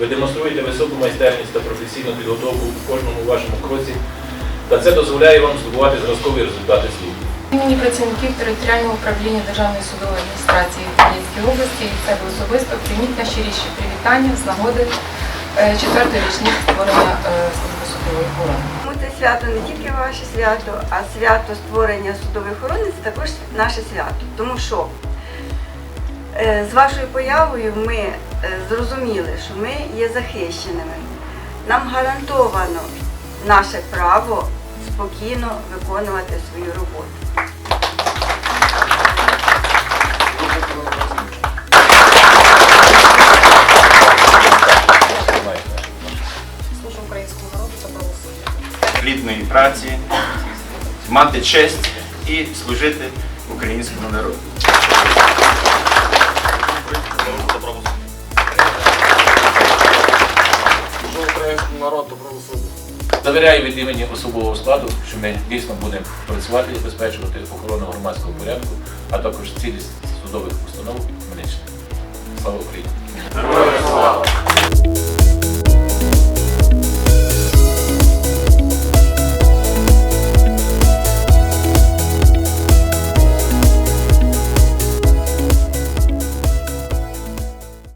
Ви демонструєте високу майстерність та професійну підготовку у кожному вашому кроці, та це дозволяє вам здобувати зразкові результати служби. Імені працівників територіального управління Державної судової адміністрації Хмельницької області від себе особисто прийміть найщиріші привітання з нагоди е, четвертої річниці створення е, служби судової охорони. Тому це свято не тільки ваше свято, а свято створення судової охорони це також наше свято. Тому що з вашою появою ми е, зрозуміли, що ми є захищеними. Нам гарантовано наше право спокійно виконувати свою роботу. Служу українському народу та правосуддя. плідної праці, мати честь і служити українському народу. Завіряю від імені особового складу, що ми дійсно будемо працювати і забезпечувати охорону громадського порядку, а також цілість судових установ Хмельниччини. Слава Україні! Героям слава!